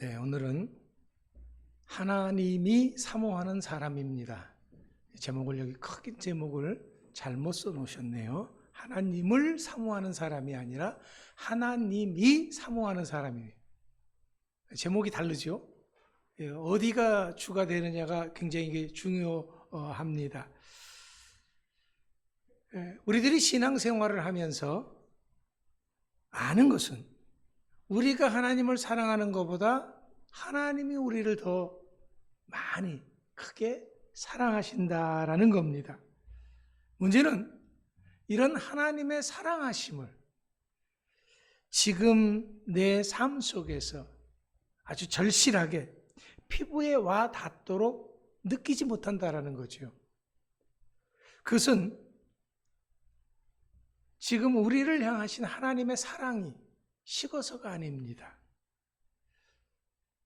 네, 오늘은 하나님이 사모하는 사람입니다. 제목을 여기 크게 제목을 잘못 써 놓으셨네요. 하나님을 사모하는 사람이 아니라 하나님이 사모하는 사람이에요. 제목이 다르죠? 예, 어디가 주가 되느냐가 굉장히 중요합니다. 예, 우리들이 신앙생활을 하면서 아는 것은 우리가 하나님을 사랑하는 것보다 하나님이 우리를 더 많이 크게 사랑하신다라는 겁니다. 문제는 이런 하나님의 사랑하심을 지금 내 삶 속에서 아주 절실하게 피부에 와 닿도록 느끼지 못한다라는 거죠. 그것은 지금 우리를 향하신 하나님의 사랑이 식어서가 아닙니다.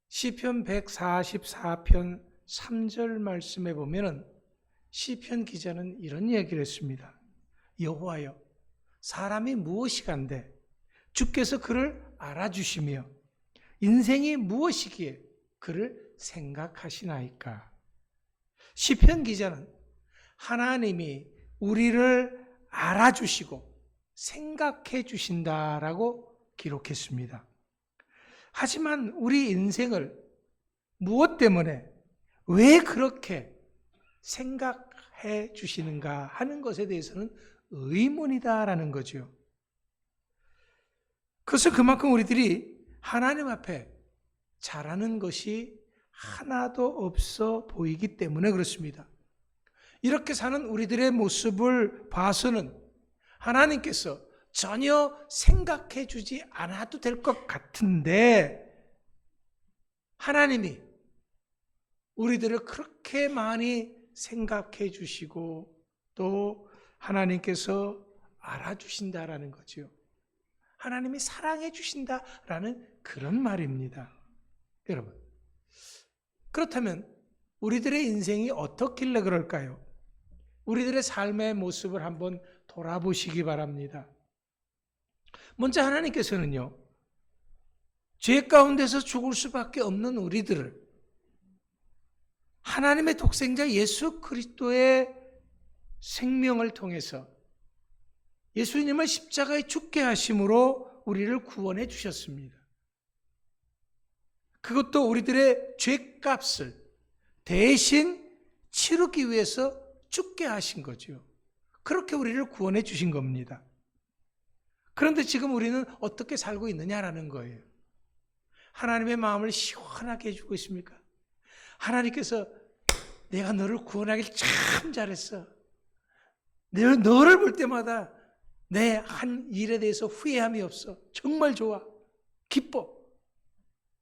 시편 144편 3절 말씀에 보면은 시편 기자는 이런 얘기를 했습니다. 여호와여 사람이 무엇이 간데 주께서 그를 알아주시며 인생이 무엇이기에 그를 생각하시나이까. 시편 기자는 하나님이 우리를 알아주시고 생각해 주신다라고 기록했습니다. 하지만 우리 인생을 무엇 때문에 왜 그렇게 생각해 주시는가 하는 것에 대해서는 의문이다라는 거죠. 그래서 그만큼 우리들이 하나님 앞에 잘하는 것이 하나도 없어 보이기 때문에 그렇습니다. 이렇게 사는 우리들의 모습을 봐서는 하나님께서 전혀 생각해 주지 않아도 될 것 같은데 하나님이 우리들을 그렇게 많이 생각해 주시고 또 하나님께서 알아주신다라는 거죠. 하나님이 사랑해 주신다라는 그런 말입니다. 여러분. 그렇다면 우리들의 인생이 어떻길래 그럴까요? 우리들의 삶의 모습을 한번 돌아보시기 바랍니다. 먼저 하나님께서는요, 죄 가운데서 죽을 수밖에 없는 우리들을 하나님의 독생자 예수 그리스도의 생명을 통해서 예수님을 십자가에 죽게 하심으로 우리를 구원해 주셨습니다. 그것도 우리들의 죄값을 대신 치르기 위해서 죽게 하신 거죠. 그렇게 우리를 구원해 주신 겁니다. 그런데 지금 우리는 어떻게 살고 있느냐라는 거예요. 하나님의 마음을 시원하게 해주고 있습니까? 하나님께서 내가 너를 구원하길 참 잘했어. 내가 너를 볼 때마다 내 한 일에 대해서 후회함이 없어. 정말 좋아. 기뻐.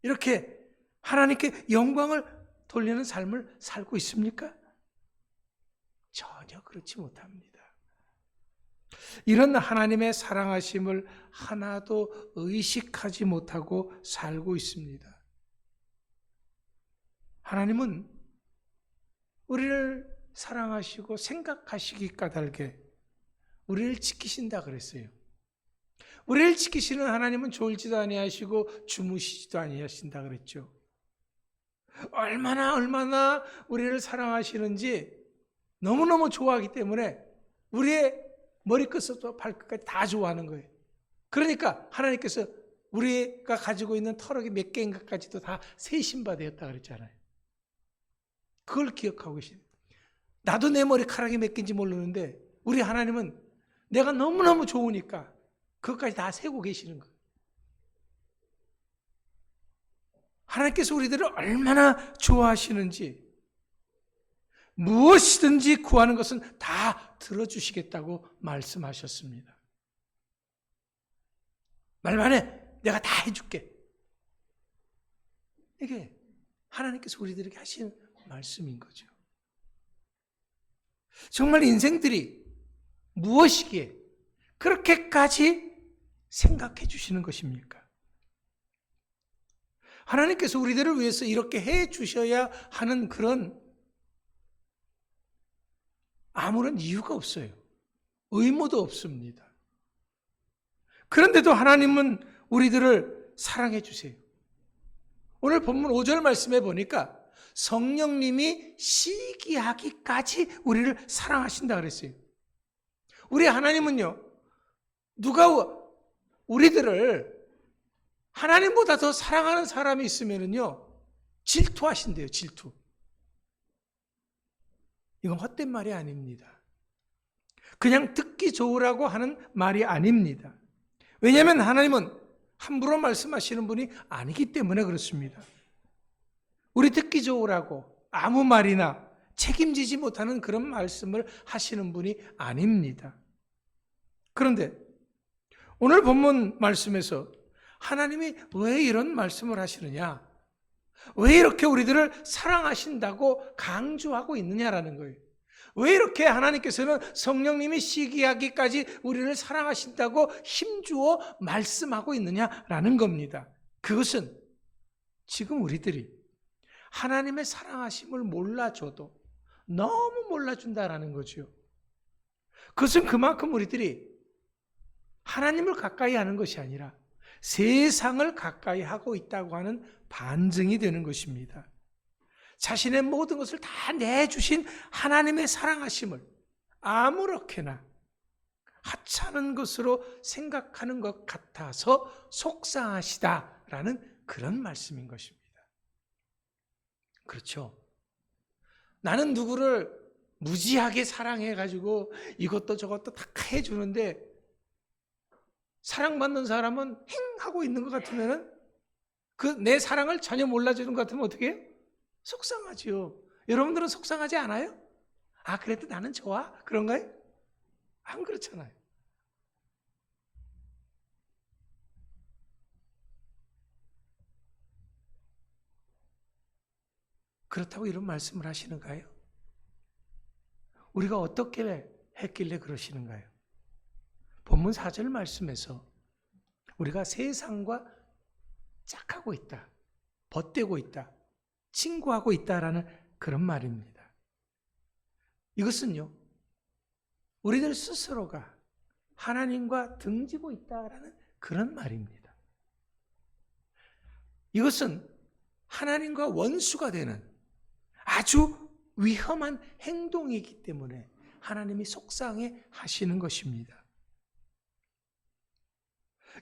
이렇게 하나님께 영광을 돌리는 삶을 살고 있습니까? 전혀 그렇지 못합니다. 이런 하나님의 사랑하심을 하나도 의식하지 못하고 살고 있습니다. 하나님은 우리를 사랑하시고 생각하시기 까닭에 우리를 지키신다 그랬어요. 우리를 지키시는 하나님은 졸지도 아니하시고 주무시지도 아니하신다 그랬죠. 얼마나 얼마나 우리를 사랑하시는지 너무너무 좋아하기 때문에 우리의 머리끝부터 발끝까지 다 좋아하는 거예요. 그러니까 하나님께서 우리가 가지고 있는 털럭이 몇 개인가까지도 다 세신바 되었다 그랬잖아요. 그걸 기억하고 계시요 나도 내 머리카락이 몇 개인지 모르는데 우리 하나님은 내가 너무너무 좋으니까 그것까지 다 세고 계시는 거예요. 하나님께서 우리들을 얼마나 좋아하시는지 무엇이든지 구하는 것은 다 들어주시겠다고 말씀하셨습니다. 말만 해. 내가 다 해줄게. 이게 하나님께서 우리들에게 하신 말씀인 거죠. 정말 인생들이 무엇이기에 그렇게까지 생각해 주시는 것입니까? 하나님께서 우리들을 위해서 이렇게 해 주셔야 하는 그런 아무런 이유가 없어요. 의무도 없습니다. 그런데도 하나님은 우리들을 사랑해 주세요. 오늘 본문 5절 말씀에 보니까 성령님이 시기하기까지 우리를 사랑하신다 그랬어요. 우리 하나님은요, 누가 우리들을 하나님보다 더 사랑하는 사람이 있으면은요, 질투하신대요, 질투. 이건 헛된 말이 아닙니다. 그냥 듣기 좋으라고 하는 말이 아닙니다. 왜냐하면 하나님은 함부로 말씀하시는 분이 아니기 때문에 그렇습니다. 우리 듣기 좋으라고 아무 말이나 책임지지 못하는 그런 말씀을 하시는 분이 아닙니다. 그런데 오늘 본문 말씀에서 하나님이 왜 이런 말씀을 하시느냐? 왜 이렇게 우리들을 사랑하신다고 강조하고 있느냐라는 거예요. 왜 이렇게 하나님께서는 성령님이 시기하기까지 우리를 사랑하신다고 힘주어 말씀하고 있느냐라는 겁니다. 그것은 지금 우리들이 하나님의 사랑하심을 몰라줘도 너무 몰라준다라는 거죠. 그것은 그만큼 우리들이 하나님을 가까이 하는 것이 아니라 세상을 가까이 하고 있다고 하는 반증이 되는 것입니다. 자신의 모든 것을 다 내주신 하나님의 사랑하심을 아무렇게나 하찮은 것으로 생각하는 것 같아서 속상하시다라는 그런 말씀인 것입니다. 그렇죠. 나는 누구를 무지하게 사랑해가지고 이것도 저것도 다 해주는데 사랑받는 사람은 행 하고 있는 것 같으면은 그 내 사랑을 전혀 몰라주는 것 같으면 어떻게 해요? 속상하지요. 여러분들은 속상하지 않아요? 아, 그래도 나는 좋아? 그런가요? 안 그렇잖아요. 그렇다고 이런 말씀을 하시는가요? 우리가 어떻게 했길래 그러시는가요? 본문 4절 말씀에서 우리가 세상과 짝하고 있다, 벗대고 있다, 친구하고 있다라는 그런 말입니다. 이것은요, 우리들 스스로가 하나님과 등지고 있다라는 그런 말입니다. 이것은 하나님과 원수가 되는 아주 위험한 행동이기 때문에 하나님이 속상해 하시는 것입니다.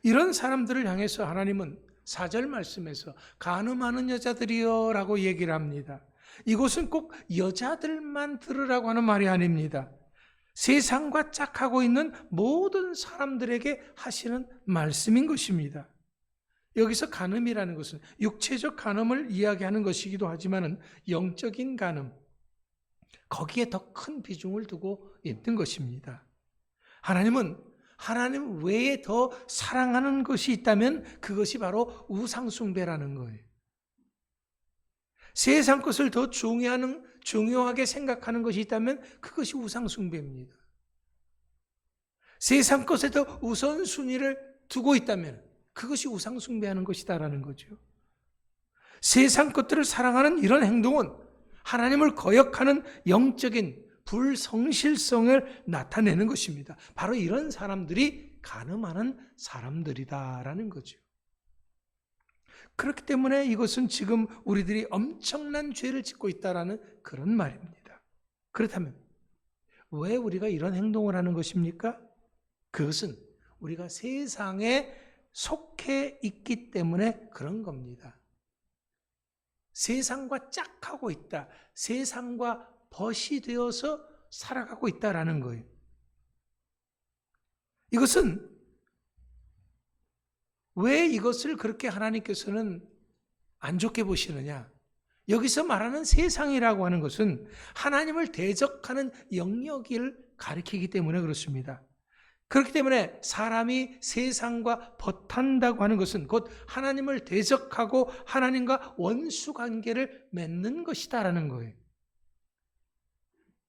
이런 사람들을 향해서 하나님은 4절 말씀에서 간음하는 여자들이여 라고 얘기를 합니다. 이곳은 꼭 여자들만 들으라고 하는 말이 아닙니다. 세상과 짝하고 있는 모든 사람들에게 하시는 말씀인 것입니다. 여기서 간음이라는 것은 육체적 간음을 이야기하는 것이기도 하지만은 영적인 간음, 거기에 더 큰 비중을 두고 있는 것입니다. 하나님은 하나님 외에 더 사랑하는 것이 있다면 그것이 바로 우상숭배라는 거예요. 세상 것을 더 중요하는, 중요하게 생각하는 것이 있다면 그것이 우상숭배입니다. 세상 것에 더 우선순위를 두고 있다면 그것이 우상숭배하는 것이다라는 거죠. 세상 것들을 사랑하는 이런 행동은 하나님을 거역하는 영적인 불성실성을 나타내는 것입니다. 바로 이런 사람들이 가늠하는 사람들이다라는 거죠. 그렇기 때문에 이것은 지금 우리들이 엄청난 죄를 짓고 있다라는 그런 말입니다. 그렇다면 왜 우리가 이런 행동을 하는 것입니까? 그것은 우리가 세상에 속해 있기 때문에 그런 겁니다. 세상과 짝하고 있다. 세상과 벗이 되어서 살아가고 있다라는 거예요. 이것은 왜 이것을 그렇게 하나님께서는 안 좋게 보시느냐? 여기서 말하는 세상이라고 하는 것은 하나님을 대적하는 영역을 가리키기 때문에 그렇습니다. 그렇기 때문에 사람이 세상과 벗한다고 하는 것은 곧 하나님을 대적하고 하나님과 원수 관계를 맺는 것이다라는 거예요.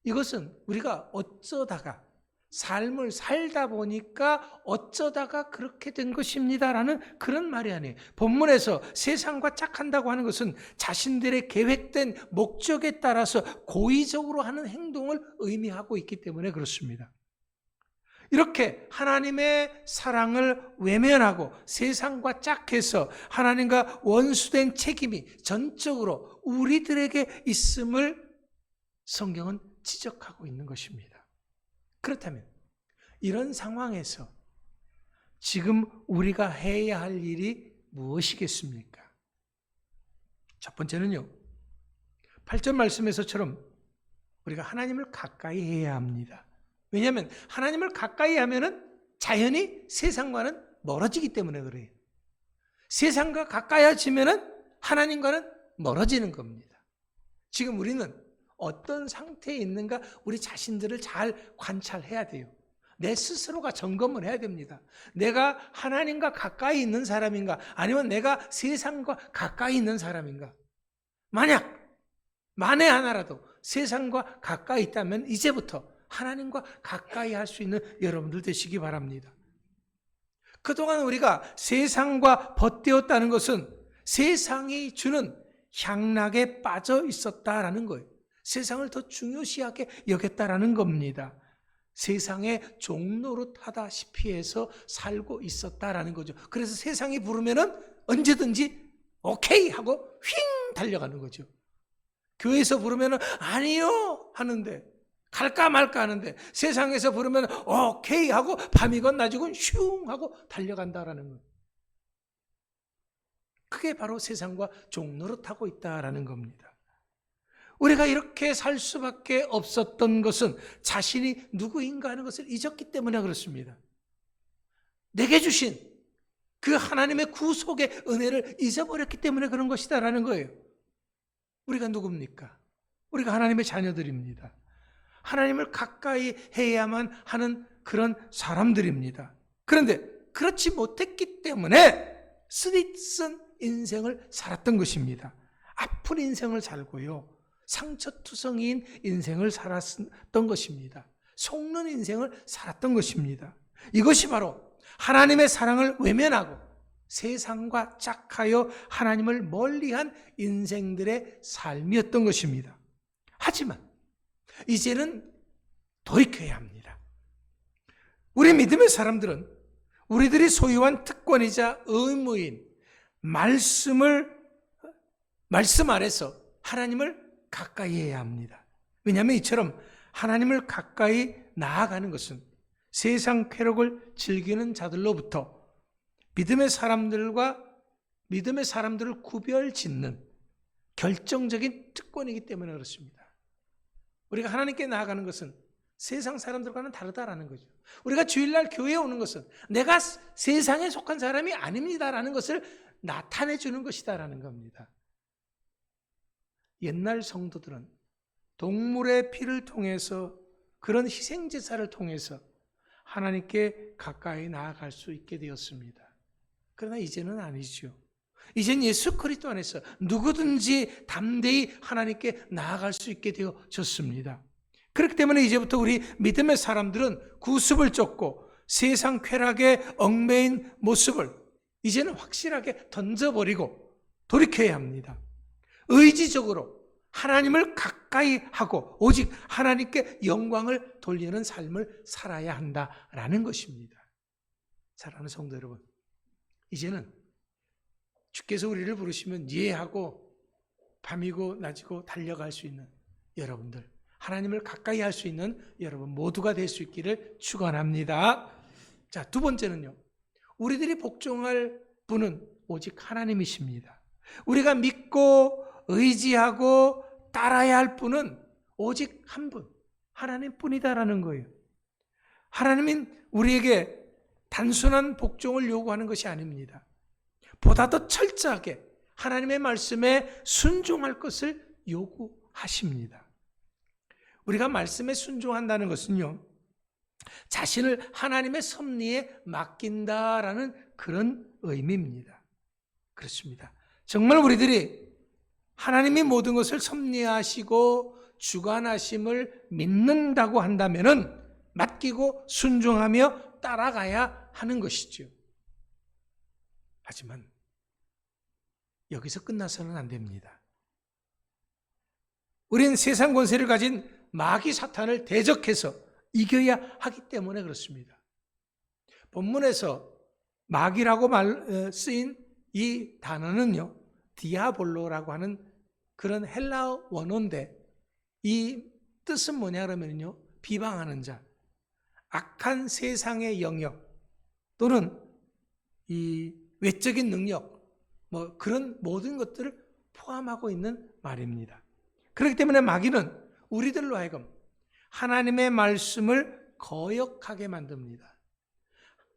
이것은 우리가 어쩌다가 삶을 살다 보니까 어쩌다가 그렇게 된 것입니다라는 그런 말이 아니에요. 본문에서 세상과 짝한다고 하는 것은 자신들의 계획된 목적에 따라서 고의적으로 하는 행동을 의미하고 있기 때문에 그렇습니다. 이렇게 하나님의 사랑을 외면하고 세상과 짝해서 하나님과 원수된 책임이 전적으로 우리들에게 있음을 성경은 지적하고 있는 것입니다. 그렇다면 이런 상황에서 지금 우리가 해야 할 일이 무엇이겠습니까? 첫 번째는요. 8절 말씀에서처럼 우리가 하나님을 가까이 해야 합니다. 왜냐하면 하나님을 가까이 하면은 자연히 세상과는 멀어지기 때문에 그래요. 세상과 가까이지면은 하나님과는 멀어지는 겁니다. 지금 우리는 어떤 상태에 있는가 우리 자신들을 잘 관찰해야 돼요. 내 스스로가 점검을 해야 됩니다. 내가 하나님과 가까이 있는 사람인가 아니면 내가 세상과 가까이 있는 사람인가? 만약 만에 하나라도 세상과 가까이 있다면 이제부터 하나님과 가까이 할 수 있는 여러분들 되시기 바랍니다. 그동안 우리가 세상과 벗되었다는 것은 세상이 주는 향락에 빠져 있었다라는 거예요. 세상을 더 중요시하게 여겼다라는 겁니다. 세상의 종로로 타다시피 해서 살고 있었다라는 거죠. 그래서 세상이 부르면은 언제든지 오케이 하고 휙 달려가는 거죠. 교회에서 부르면은 아니요 하는데 갈까 말까 하는데 세상에서 부르면 오케이 하고 밤이건 낮이건 슝 하고 달려간다라는 것. 그게 바로 세상과 종로로 타고 있다라는 겁니다. 우리가 이렇게 살 수밖에 없었던 것은 자신이 누구인가 하는 것을 잊었기 때문에 그렇습니다. 내게 주신 그 하나님의 구속의 은혜를 잊어버렸기 때문에 그런 것이다라는 거예요. 우리가 누굽니까? 우리가 하나님의 자녀들입니다. 하나님을 가까이 해야만 하는 그런 사람들입니다. 그런데 그렇지 못했기 때문에 쓰디쓴 인생을 살았던 것입니다. 아픈 인생을 살고요. 상처투성이인 인생을 살았던 것입니다. 속는 인생을 살았던 것입니다. 이것이 바로 하나님의 사랑을 외면하고 세상과 짝하여 하나님을 멀리한 인생들의 삶이었던 것입니다. 하지만 이제는 돌이켜야 합니다. 우리 믿음의 사람들은 우리들이 소유한 특권이자 의무인 말씀을 말씀 아래서 하나님을 가까이 해야 합니다. 왜냐하면 이처럼 하나님을 가까이 나아가는 것은 세상 쾌락을 즐기는 자들로부터 믿음의 사람들과 믿음의 사람들을 구별 짓는 결정적인 특권이기 때문에 그렇습니다. 우리가 하나님께 나아가는 것은 세상 사람들과는 다르다라는 거죠. 우리가 주일날 교회에 오는 것은 내가 세상에 속한 사람이 아닙니다라는 것을 나타내 주는 것이다라는 겁니다. 옛날 성도들은 동물의 피를 통해서 그런 희생 제사를 통해서 하나님께 가까이 나아갈 수 있게 되었습니다. 그러나 이제는 아니죠. 이젠 예수 그리스도 안에서 누구든지 담대히 하나님께 나아갈 수 있게 되어졌습니다. 그렇기 때문에 이제부터 우리 믿음의 사람들은 구습을 쫓고 세상 쾌락에 얽매인 모습을 이제는 확실하게 던져버리고 돌이켜야 합니다. 의지적으로 하나님을 가까이 하고 오직 하나님께 영광을 돌리는 삶을 살아야 한다라는 것입니다. 사랑하는 성도 여러분, 이제는 주께서 우리를 부르시면 이해하고 밤이고 낮이고 달려갈 수 있는 여러분들, 하나님을 가까이 할 수 있는 여러분 모두가 될 수 있기를 축원합니다. 자, 두 번째는요. 우리들이 복종할 분은 오직 하나님이십니다. 우리가 믿고 의지하고 따라야 할 분은 오직 한 분, 하나님 뿐이다라는 거예요. 하나님은 우리에게 단순한 복종을 요구하는 것이 아닙니다. 보다 더 철저하게 하나님의 말씀에 순종할 것을 요구하십니다. 우리가 말씀에 순종한다는 것은요, 자신을 하나님의 섭리에 맡긴다라는 그런 의미입니다. 그렇습니다. 정말 우리들이 하나님이 모든 것을 섭리하시고 주관하심을 믿는다고 한다면은 맡기고 순종하며 따라가야 하는 것이죠. 하지만 여기서 끝나서는 안 됩니다. 우리는 세상 권세를 가진 마귀 사탄을 대적해서 이겨야 하기 때문에 그렇습니다. 본문에서 마귀라고 말 어, 쓰인 이 단어는요. 디아볼로라고 하는 그런 헬라어 원어인데 이 뜻은 뭐냐 그러면요. 비방하는 자, 악한 세상의 영역 또는 이 외적인 능력 뭐 그런 모든 것들을 포함하고 있는 말입니다. 그렇기 때문에 마귀는 우리들로 하여금 하나님의 말씀을 거역하게 만듭니다.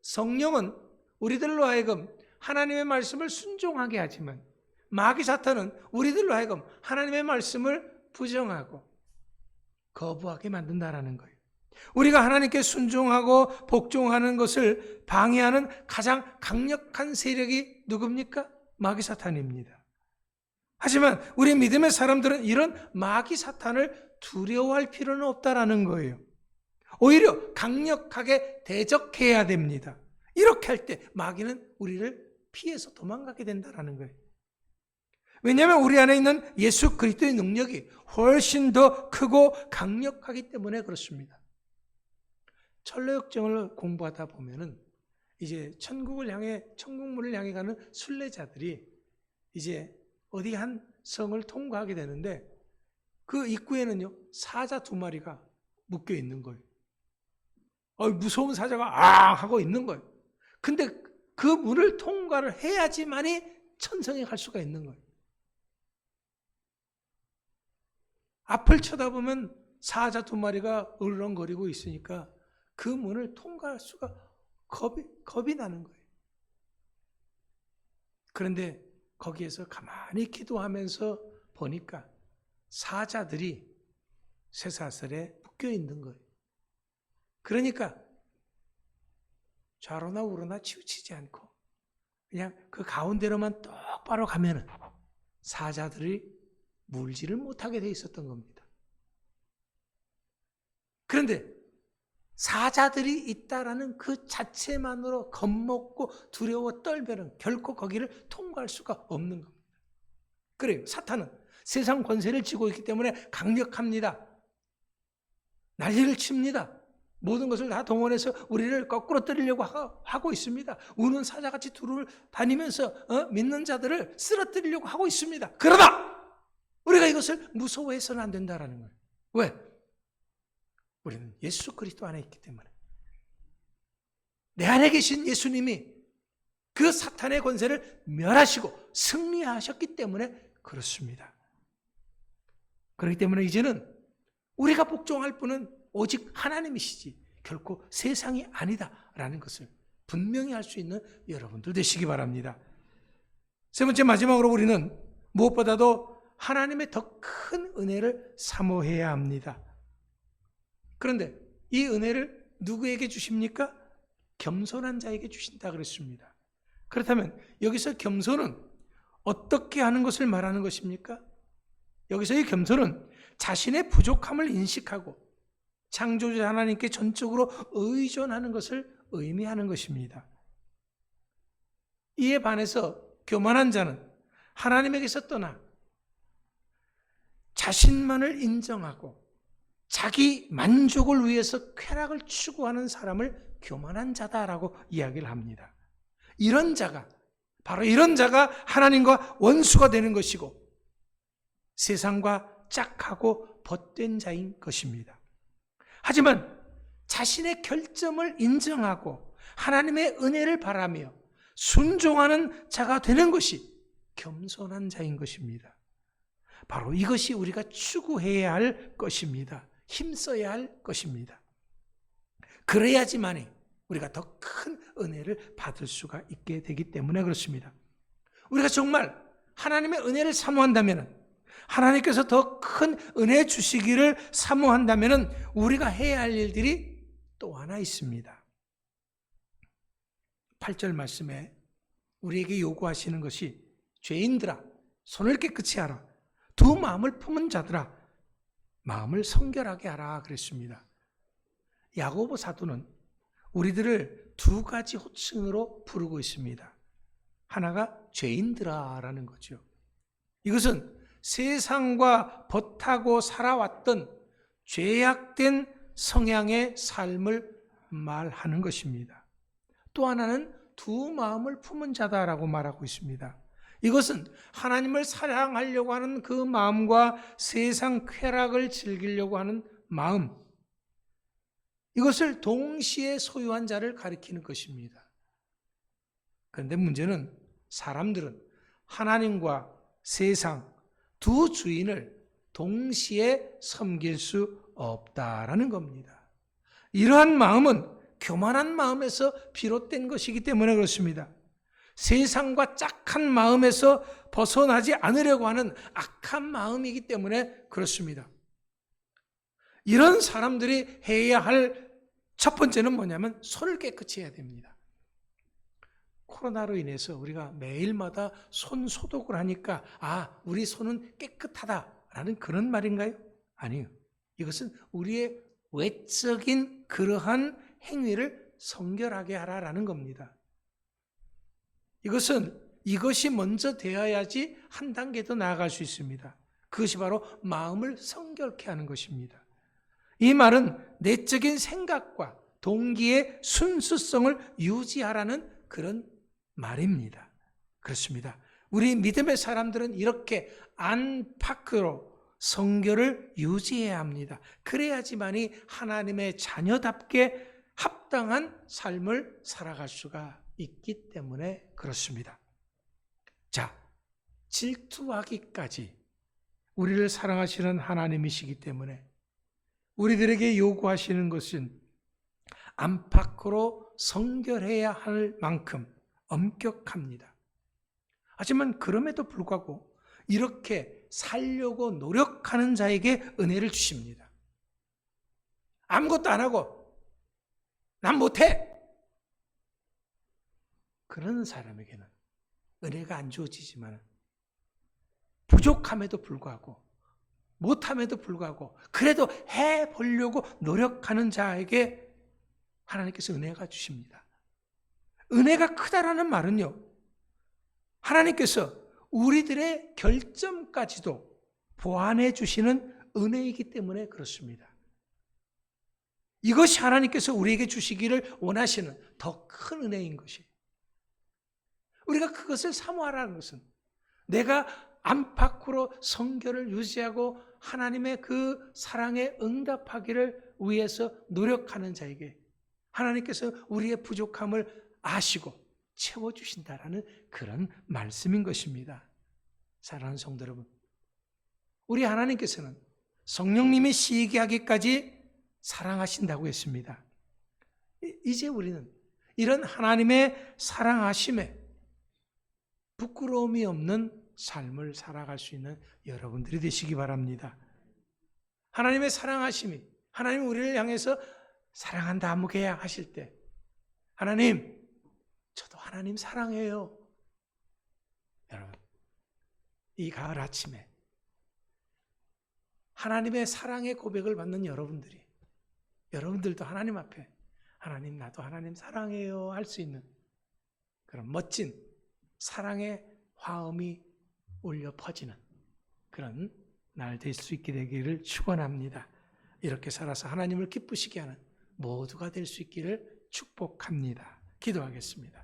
성령은 우리들로 하여금 하나님의 말씀을 순종하게 하지만 마귀 사탄은 우리들로 하여금 하나님의 말씀을 부정하고 거부하게 만든다라는 거예요. 우리가 하나님께 순종하고 복종하는 것을 방해하는 가장 강력한 세력이 누굽니까? 마귀 사탄입니다. 하지만 우리 믿음의 사람들은 이런 마귀 사탄을 두려워할 필요는 없다라는 거예요. 오히려 강력하게 대적해야 됩니다. 이렇게 할 때 마귀는 우리를 피해서 도망가게 된다는 거예요. 왜냐하면 우리 안에 있는 예수 그리스도의 능력이 훨씬 더 크고 강력하기 때문에 그렇습니다. 철로역정을 공부하다 보면은 이제 천국을 향해 천국문을 향해 가는 순례자들이 이제 어디 한 성을 통과하게 되는데 그 입구에는요 사자 두 마리가 묶여 있는 거예요. 어, 무서운 사자가 아 하고 있는 거예요. 근데 그 문을 통과를 해야지만이 천성에 갈 수가 있는 거예요. 앞을 쳐다보면 사자 두 마리가 울렁거리고 있으니까 그 문을 통과할 수가 겁이, 겁이 나는 거예요. 그런데 거기에서 가만히 기도하면서 보니까 사자들이 쇠사슬에 묶여 있는 거예요. 그러니까 좌로나 우로나 치우치지 않고 그냥 그 가운데로만 똑바로 가면은 사자들이 물지를 못하게 돼 있었던 겁니다. 그런데 사자들이 있다라는 그 자체만으로 겁먹고 두려워 떨면은 결코 거기를 통과할 수가 없는 겁니다. 그래요. 사탄은 세상 권세를 쥐고 있기 때문에 강력합니다. 난리를 칩니다. 모든 것을 다 동원해서 우리를 거꾸로 때리려고 하고 있습니다. 우는 사자같이 두루 다니면서 어? 믿는 자들을 쓰러뜨리려고 하고 있습니다. 그러나 우리가 이것을 무서워해서는 안 된다라는 거예요. 왜? 우리는 예수 그리스도 안에 있기 때문에. 내 안에 계신 예수님이 그 사탄의 권세를 멸하시고 승리하셨기 때문에 그렇습니다. 그렇기 때문에 이제는 우리가 복종할 분은 오직 하나님이시지 결코 세상이 아니다라는 것을 분명히 할 수 있는 여러분들 되시기 바랍니다. 세 번째 마지막으로 우리는 무엇보다도 하나님의 더 큰 은혜를 사모해야 합니다. 그런데 이 은혜를 누구에게 주십니까? 겸손한 자에게 주신다 그랬습니다. 그렇다면 여기서 겸손은 어떻게 하는 것을 말하는 것입니까? 여기서의 겸손은 자신의 부족함을 인식하고 창조자 하나님께 전적으로 의존하는 것을 의미하는 것입니다. 이에 반해서 교만한 자는 하나님에게서 떠나 자신만을 인정하고 자기 만족을 위해서 쾌락을 추구하는 사람을 교만한 자다라고 이야기를 합니다. 이런 자가 바로 이런 자가 하나님과 원수가 되는 것이고 세상과 짝하고 벗된 자인 것입니다. 하지만 자신의 결점을 인정하고 하나님의 은혜를 바라며 순종하는 자가 되는 것이 겸손한 자인 것입니다. 바로 이것이 우리가 추구해야 할 것입니다. 힘써야 할 것입니다. 그래야지만이 우리가 더 큰 은혜를 받을 수가 있게 되기 때문에 그렇습니다. 우리가 정말 하나님의 은혜를 사모한다면 하나님께서 더 큰 은혜 주시기를 사모한다면 우리가 해야 할 일들이 또 하나 있습니다. 8절 말씀에 우리에게 요구하시는 것이 죄인들아 손을 깨끗이 하라 두 마음을 품은 자들아 마음을 성결하게 하라 그랬습니다. 야고보 사도는 우리들을 두 가지 호칭으로 부르고 있습니다. 하나가 죄인들아라는 거죠. 이것은 세상과 버타고 살아왔던 죄악된 성향의 삶을 말하는 것입니다. 또 하나는 두 마음을 품은 자다라고 말하고 있습니다. 이것은 하나님을 사랑하려고 하는 그 마음과 세상 쾌락을 즐기려고 하는 마음, 이것을 동시에 소유한 자를 가리키는 것입니다. 그런데 문제는 사람들은 하나님과 세상 두 주인을 동시에 섬길 수 없다라는 겁니다. 이러한 마음은 교만한 마음에서 비롯된 것이기 때문에 그렇습니다. 세상과 짝한 마음에서 벗어나지 않으려고 하는 악한 마음이기 때문에 그렇습니다. 이런 사람들이 해야 할 첫 번째는 뭐냐면 손을 깨끗이 해야 됩니다. 코로나로 인해서 우리가 매일마다 손 소독을 하니까 아, 우리 손은 깨끗하다라는 그런 말인가요? 아니요. 이것은 우리의 외적인 그러한 행위를 성결하게 하라라는 겁니다. 이것은 이것이 먼저 되어야지 한 단계 더 나아갈 수 있습니다. 그것이 바로 마음을 성결케 하는 것입니다. 이 말은 내적인 생각과 동기의 순수성을 유지하라는 그런 말입니다. 그렇습니다. 우리 믿음의 사람들은 이렇게 안팎으로 성결을 유지해야 합니다. 그래야지만이 하나님의 자녀답게 합당한 삶을 살아갈 수가 있기 때문에 그렇습니다. 자, 질투하기까지 우리를 사랑하시는 하나님이시기 때문에 우리들에게 요구하시는 것은 안팎으로 성결해야 할 만큼 엄격합니다. 하지만 그럼에도 불구하고 이렇게 살려고 노력하는 자에게 은혜를 주십니다. 아무것도 안 하고 난 못해. 그런 사람에게는 은혜가 안 주어지지만 부족함에도 불구하고 못함에도 불구하고 그래도 해 보려고 노력하는 자에게 하나님께서 은혜가 주십니다. 은혜가 크다라는 말은요. 하나님께서 우리들의 결점까지도 보완해 주시는 은혜이기 때문에 그렇습니다. 이것이 하나님께서 우리에게 주시기를 원하시는 더 큰 은혜인 것이. 우리가 그것을 사모하라는 것은 내가 안팎으로 성결을 유지하고 하나님의 그 사랑에 응답하기를 위해서 노력하는 자에게 하나님께서 우리의 부족함을 아시고 채워주신다라는 그런 말씀인 것입니다. 사랑하는 성도 여러분, 우리 하나님께서는 성령님이 시기 하기까지 사랑하신다고 했습니다. 이제 우리는 이런 하나님의 사랑하심에 부끄러움이 없는 삶을 살아갈 수 있는 여러분들이 되시기 바랍니다. 하나님의 사랑하심이 하나님 우리를 향해서 사랑한다 아무개야 하실 때 하나님 저도 하나님 사랑해요. 여러분 이 가을 아침에 하나님의 사랑의 고백을 받는 여러분들이 여러분들도 하나님 앞에 하나님 나도 하나님 사랑해요 할 수 있는 그런 멋진 사랑의 화음이 울려 퍼지는 그런 날 될 수 있게 되기를 축원합니다. 이렇게 살아서 하나님을 기쁘시게 하는 모두가 될 수 있기를 축복합니다. 기도하겠습니다.